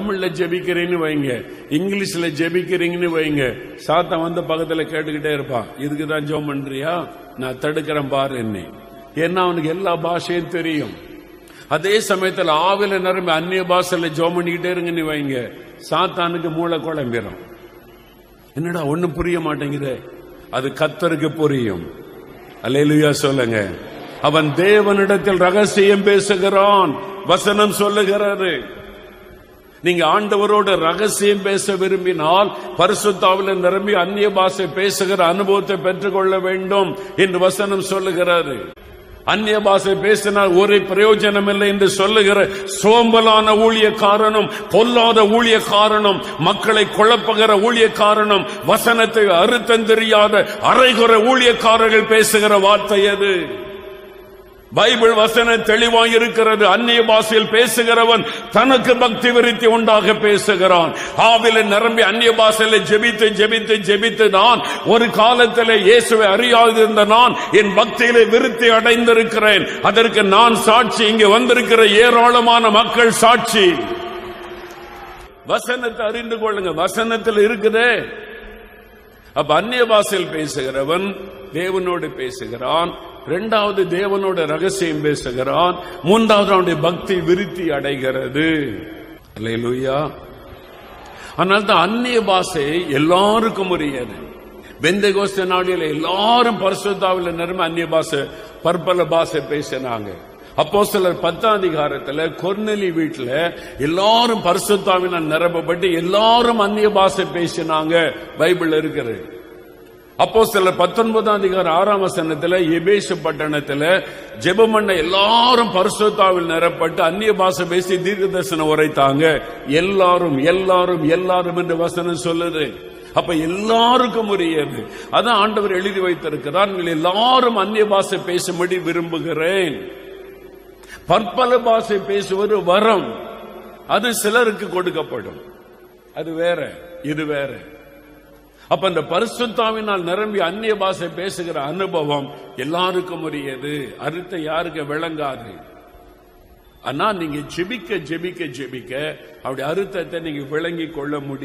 தமிழ்ல ஜெபிக்கிறேன்னு வைங்க. இங்கிலீஷ்ல ஜெபிக்கிறீங்கன்னு வைங்க. சாத்தா வந்து பக்கத்துல கேட்டுக்கிட்டே இருப்பான். இதுக்கு தான் ஜோம் பண்றியா? நான் தடுக்கிறேன் பாரு என்ன. ஏன்னா அவனுக்கு எல்லா பாஷையும் தெரியும். அதே சமயத்துல ஆவில நிரம்பி அந்நிய பாஷையில ஜோம் பண்ணிக்கிட்டே இருங்கன்னு வைங்க. சாத்தானுக்கு மூளை குழம்பிடும் என்னடா ஒண்ணும் புரிய மாட்டேங்குதே. அது கத்தருக்கு புரியும். அல்லேலூயா சொல்லுங்க. அவன் தேவனிடத்தில் ரகசியம் பேசுகிறான். வசனம் சொல்லுகிறாரு நீங்க ஆண்டவரோட ரகசியம் பேச விரும்பினால் பரிசுத்தாவில் நிரம்பி அந்நிய பாஷை பேசுகிற அனுபவத்தை பெற்றுக்கொள்ள வேண்டும் என்று வசனம் சொல்லுகிறாரு. அந்நிய பாஷை பேசினால் ஒரு பிரயோஜனம் இல்லை என்று சொல்லுகிற சோம்பலான ஊழியக்காரனும் பொல்லாத ஊழியக்காரனும் மக்களை குழப்புகிற ஊழியக்காரனும் வசனத்தை அறுத்தம் தெரியாத அரைகுற ஊழியக்காரர்கள் பேசுகிற வார்த்தை அது. பைபிள் வசனம் தெளிவாய் இருக்கிறது அந்நிய பாஷையில் பேசுகிறவன் தனக்கு பக்தி விருத்தி உண்டாக பேசுகிறான். ஆவில நிரம்பி அந்நிய பாஷையில ஜெபித்து ஜெபித்து ஜெபித்து நான் ஒரு காலத்தில் இயேசுவை அறியாதிருந்த நான் என் பக்தியில விருத்தி அடைந்திருக்கிறேன். அதற்கு நான் சாட்சி இங்கு வந்திருக்கிற ஏராளமான மக்கள் சாட்சி. வசனத்தை அறிந்து கொள்ளுங்க. வசனத்தில் இருக்குதே. அப்ப அந்நிய பாஷையில் பேசுகிறவன் தேவனோடு பேசுகிறான். இரண்டாவது தேவனோட ரகசியம் பேசுகிறான். மூன்றாவது அவனுடைய பக்தி விருத்தி அடைகிறது. இல்லையா அதனால தான் அந்நிய பாஷை எல்லாருக்கும் உரியது. வெந்த கோஷ்ட நாடியில் எல்லாரும் பரிசுத்தாவில் நிரம்ப அந்நிய பாஷை பற்பல பாஷை பேசினாங்க. அப்போ சிலர் பத்தாம் அதிகாரத்தில் கொர்நெலி வீட்டில் எல்லாரும் பரிசுத்தாவினால் நிரப்பப்பட்டு எல்லாரும் அந்நிய பாஷை பேசினாங்க. பைபிள் இருக்கிறது அப்போ சிலர் பத்தொன்பதாம் அதிகாரம் ஆறாம் வசனத்துல எபேசு பட்டணத்துல ஜெபமண்ண எல்லாரும் பரிசுத்தாவில் நிரப்பட்டு அந்நிய பாஷை பேசி தீர்க்க தரிசனம் உரைத்தாங்க. எல்லாரும் எல்லாரும் எல்லாரும் என்று வசனம் சொல்லுது. அப்ப எல்லாருக்கும் உரியது. அதான் ஆண்டவர் எழுதி வைத்திருக்கிறார் நீங்கள் எல்லாரும் அந்நிய பாஷை பேசும்படி விரும்புகிறேன். பற்பல பாஷை பேசுவது வரம். அது சிலருக்கு கொடுக்கப்படும். அது வேற இது வேற. அப்ப அந்த பரிசுத்தாவினால் நிரம்பி அந்நிய பாஷை பேசுகிற அனுபவம் எல்லாருக்கும் உரியது. அறுத்த யாருக்கு விளங்காது. ஆனா நீங்க ஜெபிக்க ஜெபிக்க ஜெபிக்க அப்படி அறுத்தத்தை நீங்க விளங்கி கொள்ள முடியும்.